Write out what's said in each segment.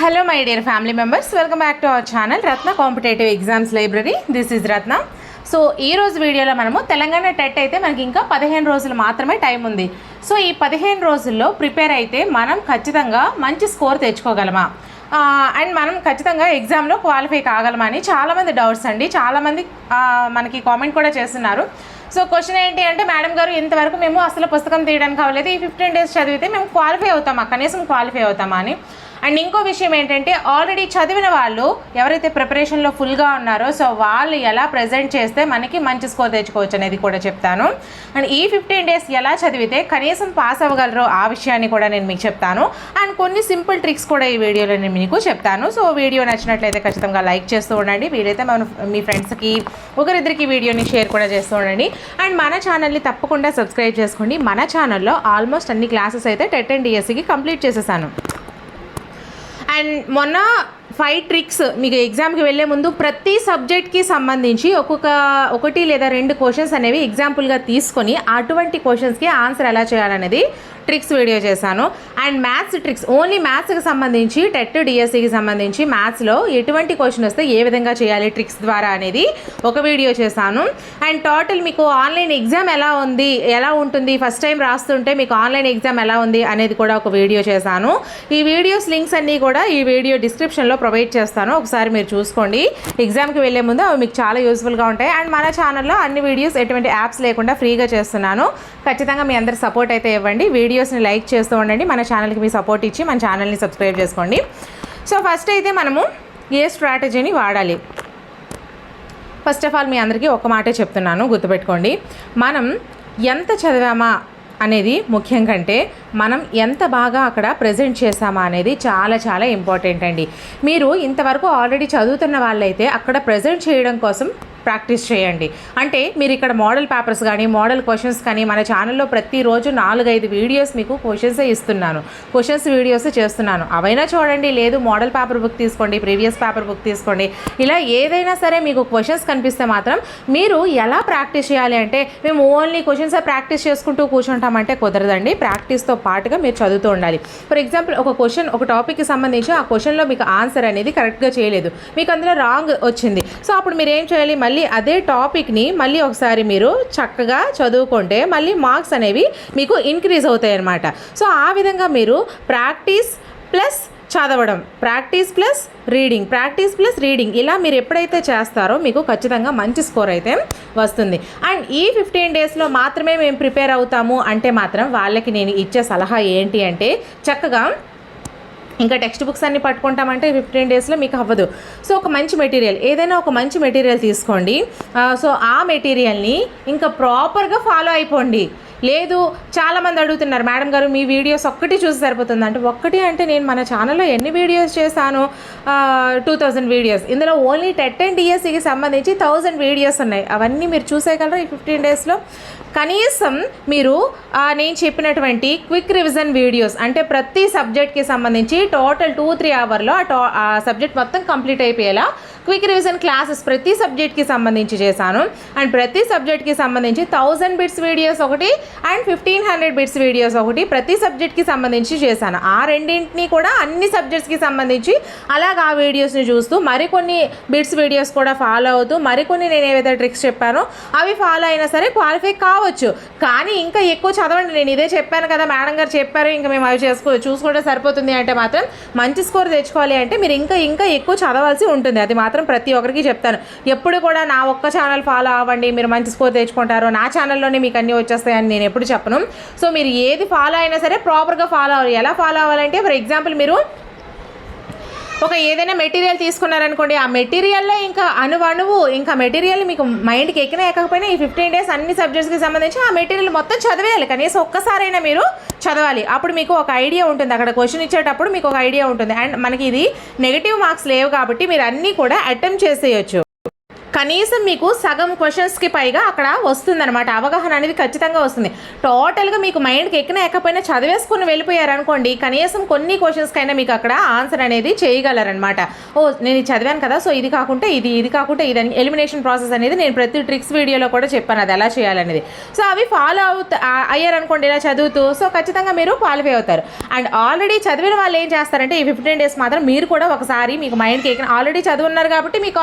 Hello my dear family members welcome back to our channel Ratna competitive exams library this is Ratna so ఈ రోజు వీడియోలో మనము Telangana TET అయితే మనకి ఇంకా పదిహేను రోజులు మాత్రమే టైం ఉంది. సో ఈ పదిహేను రోజుల్లో ప్రిపేర్ అయితే మనం ఖచ్చితంగా మంచి స్కోర్ తెచ్చుకోగలమా? అండ్ మనం ఖచ్చితంగా ఎగ్జామ్లో క్వాలిఫై కాగలమా అని చాలామంది డౌట్స్ అండి. చాలామంది మనకి కామెంట్ కూడా చేస్తున్నారు. సో క్వశ్చన్ ఏంటి అంటే మేడం గారు ఇంతవరకు మేము అసలు పుస్తకం తీయడానికి అవ్వలేదు. ఈ ఫిఫ్టీన్ డేస్ చదివితే మేము క్వాలిఫై అవుతామా? కనీసం క్వాలిఫై అవుతామా? అని. అండ్ ఇంకో విషయం ఏంటంటే ఆల్రెడీ చదివిన వాళ్ళు ఎవరైతే ప్రిపరేషన్లో ఫుల్గా ఉన్నారో సో వాళ్ళు ఎలా ప్రజెంట్ చేస్తే మనకి మంచి స్కోర్ తెచ్చుకోవచ్చు అనేది కూడా చెప్తాను. అండ్ ఈ ఫిఫ్టీన్ డేస్ ఎలా చదివితే కనీసం పాస్ అవ్వగలరో ఆ విషయాన్ని కూడా నేను మీకు చెప్తాను. అండ్ కొన్ని సింపుల్ ట్రిక్స్ కూడా ఈ వీడియోలో నేను మీకు చెప్తాను. సో వీడియో నచ్చినట్లయితే ఖచ్చితంగా లైక్ చేస్తూ ఉండండి. వీలైతే మన మీ ఫ్రెండ్స్కి ఒకరిద్దరికి వీడియోని షేర్ కూడా చేస్తూ ఉండండి. అండ్ మన ఛానల్ని తప్పకుండా సబ్స్క్రైబ్ చేసుకోండి. మన ఛానల్లో ఆల్మోస్ట్ అన్ని క్లాసెస్ అయితే టెట్ అండ్ డిఎస్సికి కంప్లీట్ చేసేసాను. అండ్ మొన్న ఫైవ్ ట్రిక్స్ మీకు ఎగ్జామ్కి వెళ్ళే ముందు ప్రతి సబ్జెక్ట్కి సంబంధించి ఒక్కొక్క ఒకటి లేదా రెండు క్వశ్చన్స్ అనేవి ఎగ్జాంపుల్గా తీసుకొని అటువంటి క్వశ్చన్స్కి ఆన్సర్ ఎలా చేయాలనేది ట్రిక్స్ వీడియో చేశాను. అండ్ మ్యాథ్స్ ట్రిక్స్ ఓన్లీ మ్యాథ్స్కి సంబంధించి టెట్ డిఎస్సికి సంబంధించి మ్యాథ్స్లో ఎటువంటి క్వశ్చన్ వస్తే ఏ విధంగా చేయాలి ట్రిక్స్ ద్వారా అనేది ఒక వీడియో చేశాను. అండ్ టోటల్ మీకు ఆన్లైన్ ఎగ్జామ్ ఎలా ఉంది ఎలా ఉంటుంది ఫస్ట్ టైం రాస్తుంటే మీకు ఆన్లైన్ ఎగ్జామ్ ఎలా ఉంది అనేది కూడా ఒక వీడియో చేశాను. ఈ వీడియోస్ లింక్స్ అన్నీ కూడా ఈ వీడియో డిస్క్రిప్షన్లో ప్రొవైడ్ చేస్తాను. ఒకసారి మీరు చూసుకోండి. ఎగ్జామ్కి వెళ్ళే ముందు అవి మీకు చాలా యూస్ఫుల్గా ఉంటాయి. అండ్ మన ఛానల్లో అన్ని వీడియోస్ ఎటువంటి యాప్స్ లేకుండా ఫ్రీగా చేస్తున్నాను. ఖచ్చితంగా మీ అందరి సపోర్ట్ అయితే ఇవ్వండి. వీడియో వీడియోస్ని లైక్ చేస్తూ ఉండండి. మన ఛానల్కి మీ సపోర్ట్ ఇచ్చి మన ఛానల్ని సబ్స్క్రైబ్ చేసుకోండి. సో ఫస్ట్ అయితే మనము ఏ స్ట్రాటజీని వాడాలి? ఫస్ట్ ఆఫ్ ఆల్ మీ అందరికీ ఒక మాటే చెప్తున్నాను గుర్తుపెట్టుకోండి. మనం ఎంత చదివామా అనేది ముఖ్యం కంటే మనం ఎంత బాగా అక్కడ ప్రజెంట్ చేసామా అనేది చాలా చాలా ఇంపార్టెంట్ అండి. మీరు ఇంతవరకు ఆల్రెడీ చదువుతున్న వాళ్ళైతే అక్కడ ప్రజెంట్ చేయడం కోసం ప్రాక్టీస్ చేయండి. అంటే మీరు ఇక్కడ మోడల్ పేపర్స్ కానీ మోడల్ క్వశ్చన్స్ కానీ మన ఛానల్లో ప్రతిరోజు నాలుగైదు వీడియోస్ మీకు క్వశ్చన్సే ఇస్తున్నాను. క్వశ్చన్స్ వీడియోస్ చేస్తున్నాను. అవైనా చూడండి లేదు మోడల్ పేపర్ బుక్ తీసుకోండి ప్రీవియస్ పేపర్ బుక్ తీసుకోండి. ఇలా ఏదైనా సరే మీకు క్వశ్చన్స్ కనిపిస్తే మాత్రం మీరు ఎలా ప్రాక్టీస్ చేయాలి అంటే మేము ఓన్లీ క్వశ్చన్స్ ప్రాక్టీస్ చేసుకుంటూ కూర్చుంటామంటే కుదరదండి. ప్రాక్టీస్తో పాటుగా మీరు చదువుతూ ఉండాలి. ఫర్ ఎగ్జాంపుల్ ఒక క్వశ్చన్ ఒక టాపిక్కి సంబంధించి ఆ క్వశ్చన్లో మీకు ఆన్సర్ అనేది కరెక్ట్గా చేయలేదు. మీకు అందులో రాంగ్ వచ్చింది. సో అప్పుడు మీరు ఏం చేయాలి? మళ్ళీ అదే టాపిక్ని మళ్ళీ ఒకసారి మీరు చక్కగా చదువుకుంటే మళ్ళీ మార్క్స్ అనేవి మీకు ఇంక్రీజ్ అవుతాయి అన్నమాట సో ఆ విధంగా మీరు ప్రాక్టీస్ ప్లస్ చదవడం practice plus reading practice plus reading ఇలా మీరు ఎప్పుడైతే చేస్తారో మీకు ఖచ్చితంగా మంచి స్కోర్ అయితే వస్తుంది. అండ్ ఈ ఫిఫ్టీన్ డేస్లో మాత్రమే మేము ప్రిపేర్ అవుతాము అంటే మాత్రం వాళ్ళకి నేను ఇచ్చే సలహా ఏంటి అంటే చక్కగా ఇంకా టెక్స్ట్ బుక్స్ అన్ని పట్టుకుంటామంటే ఫిఫ్టీన్ డేస్లో మీకు అవ్వదు. సో ఒక మంచి మెటీరియల్ ఏదైనా ఒక మంచి మెటీరియల్ తీసుకోండి. సో ఆ మెటీరియల్ని ఇంకా ప్రాపర్గా ఫాలో అయిపోండి. లేదు చాలామంది అడుగుతున్నారు మేడం గారు మీ వీడియోస్ ఒక్కటి చూసి సరిపోతుంది? అంటే ఒక్కటి అంటే నేను మన ఛానల్లో ఎన్ని వీడియోస్ చేశాను? Two thousand videos. ఇందులో ఓన్లీ టెట్ అండ్ డిఎస్సికి సంబంధించి థౌజండ్ వీడియోస్ ఉన్నాయి. అవన్నీ మీరు చూసేయగలరా ఈ ఫిఫ్టీన్ డేస్లో? కనీసం మీరు నేను చెప్పినటువంటి క్విక్ రివిజన్ వీడియోస్ అంటే ప్రతి సబ్జెక్ట్కి సంబంధించి టోటల్ టూ త్రీ అవర్లో ఆ టో ఆ సబ్జెక్ట్ మొత్తం కంప్లీట్ అయిపోయేలా క్విక్ రివిజన్ క్లాసెస్ ప్రతి సబ్జెక్ట్కి సంబంధించి చేశాను. అండ్ ప్రతి సబ్జెక్ట్కి సంబంధించి థౌజండ్ బిట్స్ వీడియోస్ ఒకటి and fifteen hundred bits videos ఒకటి ప్రతి సబ్జెక్ట్కి సంబంధించి చేశాను. ఆ రెండింటిని కూడా అన్ని సబ్జెక్ట్స్కి సంబంధించి అలాగా ఆ వీడియోస్ని చూస్తూ మరికొన్ని బిట్స్ వీడియోస్ కూడా ఫాలో అవుతూ మరికొన్ని నేను ఏవైతే ట్రిక్స్ చెప్పానో అవి ఫాలో అయినా సరే క్వాలిఫై కావచ్చు. కానీ ఇంకా ఎక్కువ చదవండి. నేను ఇదే చెప్పాను కదా మేడం గారు చెప్పారు. ఇంకా మేము అవి చేసుకో చూసుకుంటే సరిపోతుంది అంటే మాత్రం మంచి స్కోర్ తెచ్చుకోవాలి అంటే మీరు ఇంకా ఇంకా ఎక్కువ చదవాల్సి ఉంటుంది. అది మాత్రం మాత్రం ప్రతి ఒక్కరికి చెప్తాను. ఎప్పుడు కూడా నా ఒక్క ఛానల్ ఫాలో అవ్వండి. మీరు మంచి స్కోర్ తెచ్చుకుంటారు. నా ఛానల్లోనే మీకు అన్నీ వచ్చేస్తాయని నేను ఎప్పుడు చెప్పను. సో మీరు ఏది ఫాలో అయినా సరే ప్రాపర్గా ఫాలో అవ్వాలి. ఎలా ఫాలో అవ్వాలంటే ఫర్ ఎగ్జాంపుల్ మీరు ఒక ఏదైనా మెటీరియల్ తీసుకున్నారనుకోండి ఆ మెటీరియల్లో ఇంకా అణువణువు ఇంకా మెటీరియల్ మీకు మైండ్కి ఎక్కినా ఎక్కకపోయినా ఈ ఫిఫ్టీన్ డేస్ అన్ని సబ్జెక్ట్స్కి సంబంధించి ఆ మెటీరియల్ మొత్తం చదివేయాలి. కనీసం ఒక్కసారైనా మీరు చదవాలి. అప్పుడు మీకు ఒక ఐడియా ఉంటుంది. అక్కడ క్వశ్చన్ ఇచ్చేటప్పుడు మీకు ఒక ఐడియా ఉంటుంది. అండ్ మనకి ఇది నెగిటివ్ మార్క్స్ లేవు కాబట్టి మీరు అన్నీ కూడా అటెంప్ట్ చేసేయచ్చు. కనీసం మీకు సగం క్వశ్చన్స్కి పైగా అక్కడ వస్తుందన్నమాట. అవగాహన అనేది ఖచ్చితంగా వస్తుంది. టోటల్గా మీకు మైండ్కి ఎక్కిన ఎక్కకపోయినా చదివేసుకుని వెళ్ళిపోయారు అనుకోండి కనీసం కొన్ని క్వశ్చన్స్కైనా మీకు అక్కడ ఆన్సర్ అనేది చేయగలరనమాట ఓ నేను చదివాను కదా సో ఇది కాకుండా ఇది ఇది కాకుండా ఇది ఎలిమినేషన్ ప్రాసెస్ అనేది నేను ప్రతి ట్రిక్స్ వీడియోలో కూడా చెప్పాను అది ఎలా చేయాలనేది. సో అవి ఫాలో అవుత అయ్యారనుకోండి ఇలా చదువుతూ సో ఖచ్చితంగా మీరు క్వాలిఫై అవుతారు. అండ్ ఆల్రెడీ చదివిన వాళ్ళు ఏం చేస్తారంటే ఈ ఫిఫ్టీన్ డేస్ మాత్రం మీరు కూడా ఒకసారి మీకు మైండ్కి ఎక్కిన ఆల్రెడీ చదువున్నారు కాబట్టి మీకు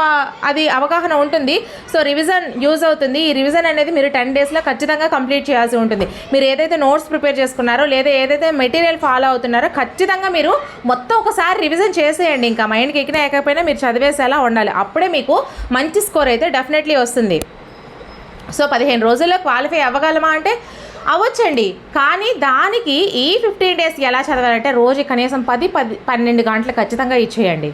అది అవగాహన ఉంటుంది. సో రివిజన్ యూజ్ అవుతుంది. ఈ రివిజన్ అనేది మీరు టెన్ డేస్లో ఖచ్చితంగా కంప్లీట్ చేయాల్సి ఉంటుంది. మీరు ఏదైతే నోట్స్ ప్రిపేర్ చేసుకున్నారో లేదా ఏదైతే మెటీరియల్ ఫాలో అవుతున్నారో ఖచ్చితంగా మీరు మొత్తం ఒకసారి రివిజన్ చేసేయండి. ఇంకా మైండ్కి ఎక్కినా ఎక్కకపోయినా మీరు చదివేసేలా ఉండాలి. అప్పుడే మీకు మంచి స్కోర్ అయితే డెఫినెట్లీ వస్తుంది. సో పదిహేను రోజుల్లో క్వాలిఫై అవ్వగలమా అంటే అవ్వచ్చండి. కానీ దానికి ఈ ఫిఫ్టీన్ డేస్ ఎలా చదవాలంటే రోజు కనీసం పది పది పన్నెండు గంటలు ఖచ్చితంగా ఇచ్చేయండి.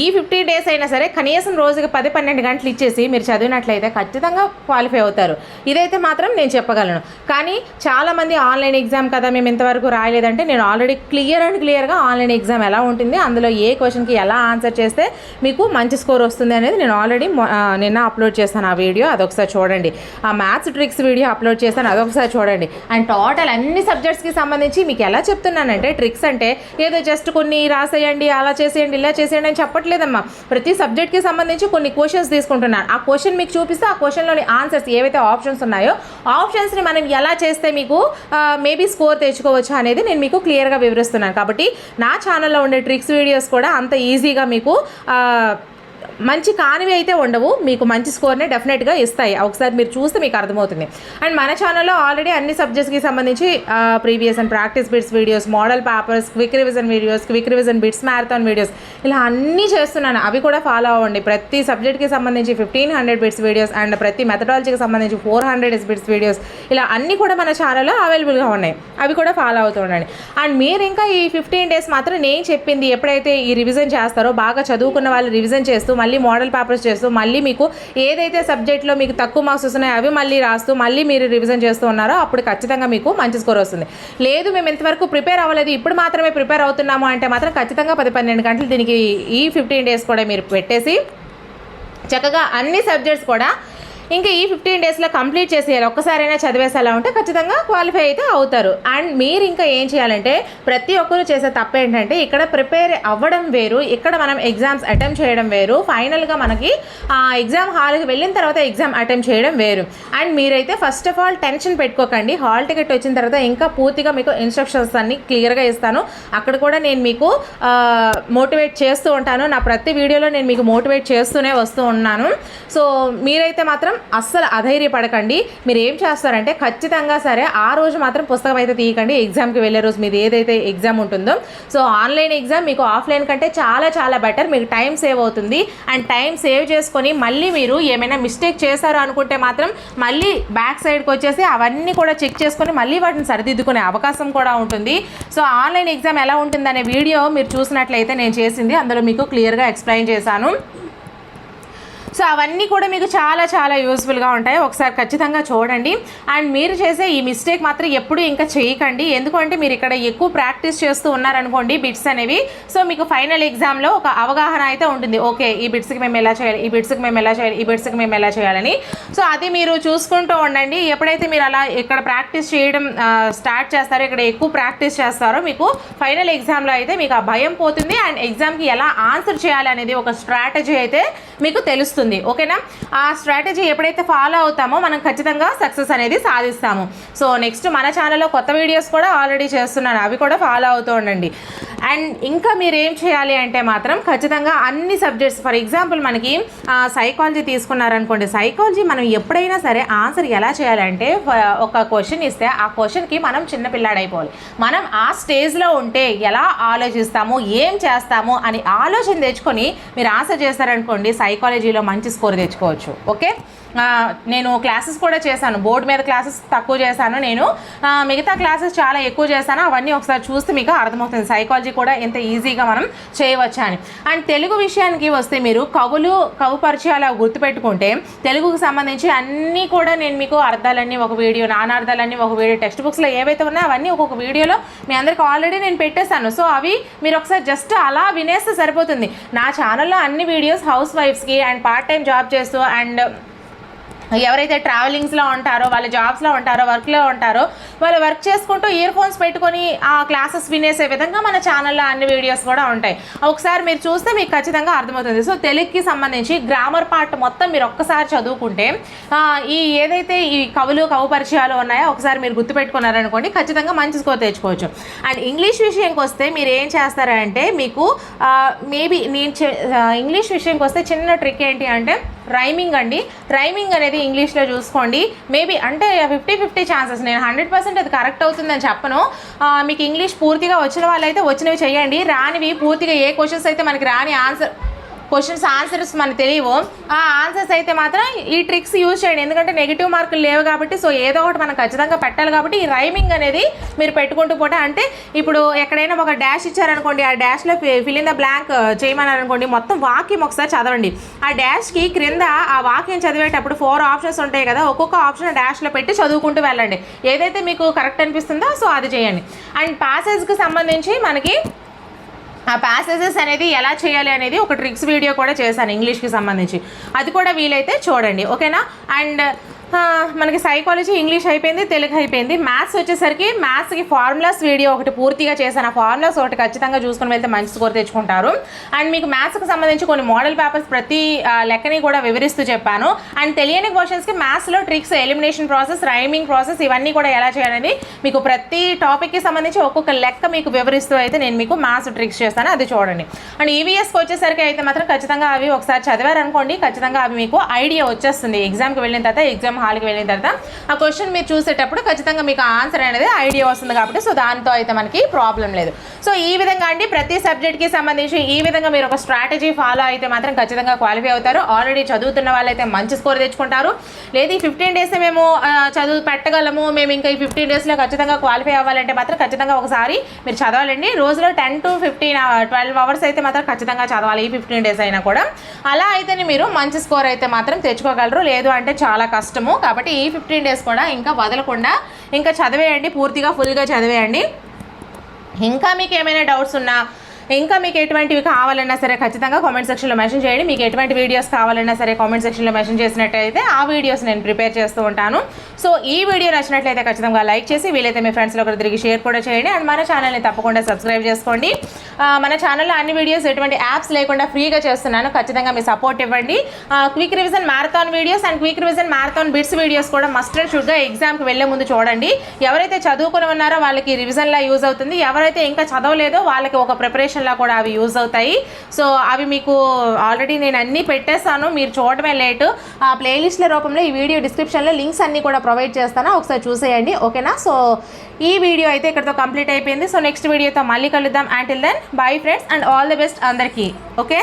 ఈ ఫిఫ్టీన్ డేస్ అయినా సరే కనీసం రోజుకి పది పన్నెండు గంటలు ఇచ్చేసి మీరు చదివినట్లయితే ఖచ్చితంగా క్వాలిఫై అవుతారు. ఇదైతే మాత్రం నేను చెప్పగలను. కానీ చాలామంది ఆన్లైన్ ఎగ్జామ్ కదా మేము ఇంతవరకు రాయలేదంటే నేను ఆల్రెడీ క్లియర్ అండ్ క్లియర్గా ఆన్లైన్ ఎగ్జామ్ ఎలా ఉంటుంది అందులో ఏ క్వశ్చన్కి ఎలా ఆన్సర్ చేస్తే మీకు మంచి స్కోర్ వస్తుంది అనేది నేను ఆల్రెడీ నిన్న అప్లోడ్ చేస్తాను ఆ వీడియో. అదొకసారి చూడండి. ఆ మ్యాథ్స్ ట్రిక్స్ వీడియో అప్లోడ్ చేస్తాను అదొకసారి చూడండి. అండ్ టోటల్ అన్ని సబ్జెక్ట్స్కి సంబంధించి మీకు ఎలా చెప్తున్నానంటే ట్రిక్స్ అంటే ఏదో జస్ట్ కొన్ని రాసేయండి అలా చేసేయండి ఇలా చేసేయండి అని చెప్పట్లేదమ్మా. ప్రతి సబ్జెక్ట్కి సంబంధించి కొన్ని క్వశ్చన్స్ తీసుకుంటున్నాను ఆ క్వశ్చన్ మీకు చూపిస్తే ఆ క్వశ్చన్లోని ఆన్సర్స్ ఏవైతే ఆప్షన్స్ ఉన్నాయో ఆప్షన్స్ని మనం ఎలా చేస్తే మీకు మేబీ స్కోర్ తెచ్చుకోవచ్చు అనేది నేను మీకు క్లియర్గా వివరిస్తున్నాను. కాబట్టి నా ఛానల్లో ఉండే ట్రిక్స్ వీడియోస్ కూడా అంత ఈజీగా మీకు మంచి కానివి అయితే ఉండవు. మీకు మంచి స్కోర్నే డెఫినెట్గా ఇస్తాయి. ఒకసారి మీరు చూస్తే మీకు అర్థమవుతుంది. అండ్ మన ఛానల్లో ఆల్రెడీ అన్ని సబ్జెక్ట్స్కి సంబంధించి previous and practice bits videos model papers quick revision videos quick revision bits marathon videos ఇలా అన్నీ చేస్తున్నాను. అవి కూడా ఫాలో అవ్వండి. ప్రతి సబ్జెక్ట్కి సంబంధించి fifteen hundred bits videos and ప్రతి మెథడాలజీకి సంబంధించి ఫోర్ హండ్రెడ్ బిట్స్ వీడియోస్ ఇలా అన్నీ కూడా మన ఛానల్లో అవైలబుల్గా ఉన్నాయి. అవి కూడా ఫాలో అవుతూ ఉండండి. అండ్ మీరు ఇంకా ఈ ఫిఫ్టీన్ డేస్ మాత్రం నేను చెప్పింది ఎప్పుడైతే ఈ రివిజన్ చేస్తారో బాగా చదువుకున్న వాళ్ళు రివిజన్ చేస్తూ మళ్ళీ మోడల్ పేపర్స్ చేస్తూ మళ్ళీ మీకు ఏదైతే సబ్జెక్ట్లో మీకు తక్కువ మార్క్స్ వస్తున్నాయో అవి మళ్ళీ రాస్తూ మళ్ళీ మీరు రివిజన్ చేస్తూ ఉన్నారో అప్పుడు ఖచ్చితంగా మీకు మంచి స్కోర్ వస్తుంది. లేదు మేము ఇంతవరకు ప్రిపేర్ అవ్వలేదు. ఇప్పుడు మాత్రమే ప్రిపేర్ అవుతున్నాము అంటే మాత్రం ఖచ్చితంగా పది పన్నెండు గంటలు దీనికి ఈ ఫిఫ్టీన్ డేస్ కూడా మీరు పెట్టేసి చక్కగా అన్ని సబ్జెక్ట్స్ కూడా ఇంకా ఈ ఫిఫ్టీన్ డేస్లో కంప్లీట్ చేసేయాలి. ఒక్కసారైనా చదివేసేలా ఉంటే ఖచ్చితంగా క్వాలిఫై అయితే అవుతారు. అండ్ మీరు ఇంకా ఏం చేయాలంటే ప్రతి ఒక్కరు చేసే తప్పు ఏంటంటే ఇక్కడ ప్రిపేర్ అవ్వడం వేరు ఇక్కడ మనం ఎగ్జామ్స్ అటెంప్ట్ చేయడం వేరు ఫైనల్గా మనకి ఆ ఎగ్జామ్ హాల్కి వెళ్ళిన తర్వాత ఎగ్జామ్ అటెంప్ట్ చేయడం వేరు. అండ్ మీరైతే ఫస్ట్ ఆఫ్ ఆల్ టెన్షన్ పెట్టుకోకండి. హాల్ టికెట్ వచ్చిన తర్వాత ఇంకా పూర్తిగా మీకు ఇన్స్ట్రక్షన్స్ అన్ని క్లియర్గా ఇస్తాను. అక్కడ కూడా నేను మీకు మోటివేట్ చేస్తూ ఉంటాను. నా ప్రతి వీడియోలో నేను మీకు మోటివేట్ చేస్తూనే వస్తూ ఉన్నాను. సో మీరైతే మాత్రం అస్సలు అధైర్యపడకండి. మీరు ఏం చేస్తారంటే ఖచ్చితంగా సరే ఆ రోజు మాత్రం పుస్తకం అయితే తీయకండి. ఎగ్జామ్కి వెళ్ళే రోజు మీది ఏదైతే ఎగ్జామ్ ఉంటుందో. సో ఆన్లైన్ ఎగ్జామ్ మీకు ఆఫ్లైన్ కంటే చాలా చాలా బెటర్. మీకు టైం సేవ్ అవుతుంది. అండ్ టైం సేవ్ చేసుకొని మళ్ళీ మీరు ఏమైనా మిస్టేక్ చేశారు అనుకుంటే మాత్రం మళ్ళీ బ్యాక్ సైడ్కి వచ్చేసి అవన్నీ కూడా చెక్ చేసుకొని మళ్ళీ వాటిని సరిదిద్దుకునే అవకాశం కూడా ఉంటుంది. సో ఆన్లైన్ ఎగ్జామ్ ఎలా ఉంటుందనే వీడియో మీరు చూసినట్లయితే నేను చేసింది. అందులో మీకు క్లియర్గా ఎక్స్ప్లెయిన్ చేశాను. సో అవన్నీ కూడా మీకు చాలా చాలా యూస్ఫుల్గా ఉంటాయి. ఒకసారి ఖచ్చితంగా చూడండి. అండ్ మీరు చేసే ఈ మిస్టేక్ మాత్రం ఎప్పుడు ఇంకా చేయకండి. ఎందుకంటే మీరు ఇక్కడ ఎక్కువ ప్రాక్టీస్ చేస్తూ ఉన్నారనుకోండి బిట్స్ అనేవి. సో మీకు ఫైనల్ ఎగ్జామ్లో ఒక అవగాహన అయితే ఉంటుంది. ఓకే ఈ బిట్స్కి మేము ఎలా చేయాలి? ఈ బిట్స్కి మేము ఎలా చేయాలి? ఈ బిట్స్కి మేము ఎలా చేయాలని. సో అది మీరు చూసుకుంటూ ఉండండి. ఎప్పుడైతే మీరు అలా ఇక్కడ ప్రాక్టీస్ చేయడం స్టార్ట్ చేస్తారో ఇక్కడ ఎక్కువ ప్రాక్టీస్ చేస్తారో మీకు ఫైనల్ ఎగ్జామ్లో అయితే మీకు ఆ భయం పోతుంది. అండ్ ఎగ్జామ్కి ఎలా ఆన్సర్ చేయాలి అనేది ఒక స్ట్రాటజీ అయితే మీకు తెలుస్తుంది. ఓకేనా? ఆ స్ట్రాటజీ ఎప్పుడైతే ఫాలో అవుతామో మనం ఖచ్చితంగా సక్సెస్ అనేది సాధిస్తాము. సో నెక్స్ట్ మన ఛానల్లో కొత్త వీడియోస్ కూడా ఆల్రెడీ చేస్తున్నాను అవి కూడా ఫాలో అవుతూ ఉండండి. అండ్ ఇంకా మీరు ఏం చేయాలి అంటే మాత్రం ఖచ్చితంగా అన్ని సబ్జెక్ట్స్ ఫర్ ఎగ్జాంపుల్ మనకి సైకాలజీ తీసుకున్నారనుకోండి. సైకాలజీ మనం ఎప్పుడైనా సరే ఆన్సర్ ఎలా చేయాలంటే ఒక క్వశ్చన్ ఇస్తే ఆ క్వశ్చన్కి మనం చిన్న పిల్లాడైపోవాలి. మనం ఆ స్టేజ్లో ఉంటే ఎలా ఆలోచిస్తాము ఏం చేస్తాము అని ఆలోచన తెచ్చుకొని మీరు ఆన్సర్ చేస్తారనుకోండి సైకాలజీలో మంచి స్కోర్ తెచ్చుకోవచ్చు. ఓకే? నేను క్లాసెస్ కూడా చేశాను. బోర్డు మీద క్లాసెస్ తక్కువ చేశాను నేను. మిగతా క్లాసెస్ చాలా ఎక్కువ చేశాను. అవన్నీ ఒకసారి చూస్తే మీకు అర్థమవుతుంది. సైకాలజీ కూడా ఎంత ఈజీగా మనం చేయవచ్చు అని. అండ్ తెలుగు విషయానికి వస్తే మీరు కవులు కవు పరిచయాలు గుర్తుపెట్టుకుంటే తెలుగుకు సంబంధించి అన్నీ కూడా నేను మీకు అర్థాలన్నీ ఒక వీడియో నానార్థాలన్నీ ఒక వీడియో టెక్స్ట్ బుక్స్లో ఏవైతే ఉన్నాయో అవన్నీ ఒక్కొక్క వీడియోలో మీ అందరికి ఆల్రెడీ నేను పెట్టేశాను. సో అవి మీరు ఒకసారి జస్ట్ అలా వినేస్తే సరిపోతుంది. నా ఛానల్లో అన్ని videos house వైఫ్స్కి and part part time job చేస్తూ అండ్ ఎవరైతే ట్రావెలింగ్స్లో ఉంటారో వాళ్ళ జాబ్స్లో ఉంటారో వర్క్లో ఉంటారో వాళ్ళు వర్క్ చేసుకుంటూ ఇయర్ ఫోన్స్ పెట్టుకొని ఆ క్లాసెస్ వినేసే విధంగా మన ఛానల్లో అన్ని వీడియోస్ కూడా ఉంటాయి. ఒకసారి మీరు చూస్తే మీకు ఖచ్చితంగా అర్థమవుతుంది. సో తెలుగుకి సంబంధించి గ్రామర్ పార్ట్ మొత్తం మీరు ఒక్కసారి చదువుకుంటే ఈ ఏదైతే ఈ కవులు కవు పరిచయాలు ఉన్నాయో ఒకసారి మీరు గుర్తుపెట్టుకున్నారనుకోండి ఖచ్చితంగా మంచి స్కోర్ తెచ్చుకోవచ్చు. అండ్ ఇంగ్లీష్ విషయంకి వస్తే మీరు ఏం చేస్తారంటే మీకు మేబీ నేను ఇంగ్లీష్ విషయంకి వస్తే చిన్న ట్రిక్ ఏంటి అంటే రైమింగ్ అండి. రైమింగ్ అనేది ఇంగ్లీష్లో చూసుకోండి. మేబీ అంటే ఫిఫ్టీ ఫిఫ్టీ ఛాన్సెస్ నేను హండ్రెడ్ పర్సెంట్ అది కరెక్ట్ అవుతుందని చెప్పను. మీకు ఇంగ్లీష్ పూర్తిగా వచ్చిన వాళ్ళైతే వచ్చినవి చేయండి. రానివి పూర్తిగా ఏ క్వశ్చన్స్ అయితే మనకి రాని ఆన్సర్ క్వశ్చన్స్ ఆన్సర్స్ మనకు తెలియవు. ఆ ఆన్సర్స్ అయితే మాత్రం ఈ ట్రిక్స్ యూజ్ చేయండి. ఎందుకంటే నెగిటివ్ మార్కులు లేవు కాబట్టి సో ఏదో ఒకటి మనం ఖచ్చితంగా పెట్టాలి కాబట్టి ఈ రైమింగ్ అనేది మీరు పెట్టుకుంటూ పోతే అంటే ఇప్పుడు ఎక్కడైనా ఒక డాష్ ఇచ్చారనుకోండి ఆ డాష్లో fill in the blank uh, చేయమన్నారు అనుకోండి మొత్తం వాక్యం ఒకసారి చదవండి. ఆ డాష్కి క్రింద ఆ వాక్యం చదివేటప్పుడు ఫోర్ ఆప్షన్స్ ఉంటాయి కదా ఒక్కొక్క ఆప్షన్ డాష్లో పెట్టి చదువుకుంటూ వెళ్ళండి. ఏదైతే మీకు కరెక్ట్ అనిపిస్తుందో సో అది చేయండి. అండ్ పాసేజ్కి సంబంధించి మనకి ఆ ప్యాసేజెస్ అనేది ఎలా చేయాలి అనేది ఒక ట్రిక్స్ వీడియో కూడా చేశాను ఇంగ్లీష్కి సంబంధించి. అది కూడా వీలైతే చూడండి ఓకేనా అండ్ మనకి సైకాలజీ ఇంగ్లీష్ అయిపోయింది తెలుగు అయిపోయింది. మ్యాథ్స్ వచ్చేసరికి మ్యాథ్స్కి ఫార్ములాస్ వీడియో ఒకటి పూర్తిగా చేశాను. ఆ ఫార్ములాస్ ఒకటి ఖచ్చితంగా చూసుకుని వెళ్తే మంచి స్కోర్ తెచ్చుకుంటారు. అండ్ మీకు మ్యాథ్స్కి సంబంధించి కొన్ని మోడల్ పేపర్స్ ప్రతి లెక్కని కూడా వివరిస్తూ చెప్పాను. అండ్ తెలియని క్వశ్చన్స్కి మ్యాథ్స్లో tricks elimination process rhyming process ఇవన్నీ కూడా ఎలా చేయాలని మీకు ప్రతి టాపిక్కి సంబంధించి ఒక్కొక్క లెక్క మీకు వివరిస్తూ అయితే నేను మీకు మ్యాథ్స్ ట్రిక్స్ చేస్తాను. అది చూడండి. అండ్ ఈవీఎస్కి వచ్చేసరికి అయితే మాత్రం ఖచ్చితంగా అవి ఒకసారి చదివారనుకోండి ఖచ్చితంగా అవి మీకు ఐడియా వచ్చేస్తుంది. ఎగ్జామ్కి వెళ్ళిన తర్వాత ఎగ్జామ్ హాల్కి వెళ్ళిన తర్వాత ఆ క్వశ్చన్ మీరు చూసేటప్పుడు ఖచ్చితంగా మీకు ఆన్సర్ అనేది ఐడియా వస్తుంది కాబట్టి సో దాంతో అయితే మనకి ప్రాబ్లం లేదు. సో ఈ విధంగా అండి ప్రతి సబ్జెక్ట్కి సంబంధించి ఈ విధంగా మీరు ఒక స్ట్రాటజీ ఫాలో అయితే మాత్రం ఖచ్చితంగా క్వాలిఫై అవుతారు. ఆల్రెడీ చదువుతున్న వాళ్ళైతే మంచి స్కోర్ తెచ్చుకుంటారు. లేదు ఈ ఫిఫ్టీన్ డేస్ మేము చదువు పెట్టగలము. మేము ఇంకా ఈ ఫిఫ్టీన్ డేస్లో ఖచ్చితంగా క్వాలిఫై అవ్వాలంటే మాత్రం ఖచ్చితంగా ఒకసారి మీరు చదవాలండి. రోజులో ten to fifteen twelve hours అయితే మాత్రం ఖచ్చితంగా చదవాలి ఈ ఫిఫ్టీన్ డేస్ అయినా కూడా. అలా అయితేనే మీరు మంచి స్కోర్ అయితే మాత్రం తెచ్చుకోగలరు. లేదు అంటే చాలా కష్టం. కష్టము కాబట్టి ఈ ఫిఫ్టీన్ డేస్ కూడా ఇంకా వదలకుండా ఇంకా చదివేయండి పూర్తిగా ఫుల్గా చదివేయండి. ఇంకా మీకు ఏమైనా డౌట్స్ ఉన్నా ఇంకా మీకు ఎటువంటివి కావాలన్నా సరే ఖచ్చితంగా కామెంట్ సెక్షన్లో మెన్షన్ చేయండి. మీకు ఎటువంటి వీడియోస్ కావాలన్నా సరే కామెంట్ సెక్షన్లో మెన్షన్ చేసినట్టయితే ఆ వీడియోస్ నేను ప్రిపేర్ చేస్తూ ఉంటాను. సో ఈ వీడియో నచ్చినట్లయితే ఖచ్చితంగా లైక్ చేసి వీలైతే మీ ఫ్రెండ్స్లో ఒకరు తిరిగి షేర్ కూడా చేయండి. అండ్ మన ఛానల్ని తప్పకుండా సబ్స్క్రైబ్ చేసుకోండి. మన ఛానల్లో అన్ని వీడియోస్ ఎటువంటి యాప్స్ లేకుండా ఫ్రీగా చేస్తున్నాను. ఖచ్చితంగా మీ సపోర్ట్ ఇవ్వండి. Quick revision marathon videos and quick revision marathon bits videos కూడా మస్ట్ అండ్ షుడ్గా ఎగ్జామ్కి వెళ్ళే ముందు చూడండి. ఎవరైతే చదువుకుని ఉన్నారో వాళ్ళకి రివిజన్లా యూజ్ అవుతుంది. ఎవరైతే ఇంకా చదవలేదో వాళ్ళకి ఒక ప్రిపరేషన్ ప్రిపరేషన్లా కూడా అవి యూజ్ అవుతాయి. సో అవి మీకు ఆల్రెడీ నేను అన్నీ పెట్టేస్తాను మీరు చూడటమే లేటు. ఆ ప్లేలిస్ట్ల రూపంలో ఈ వీడియో డిస్క్రిప్షన్లో లింక్స్ అన్నీ కూడా ప్రొవైడ్ చేస్తాను. ఒకసారి చూసేయండి. ఓకేనా సో ఈ వీడియో అయితే ఇక్కడతో కంప్లీట్ అయిపోయింది. సో నెక్స్ట్ వీడియోతో మళ్ళీ కలుద్దాం. Until then bye friends and all the best అందరికీ. ఓకే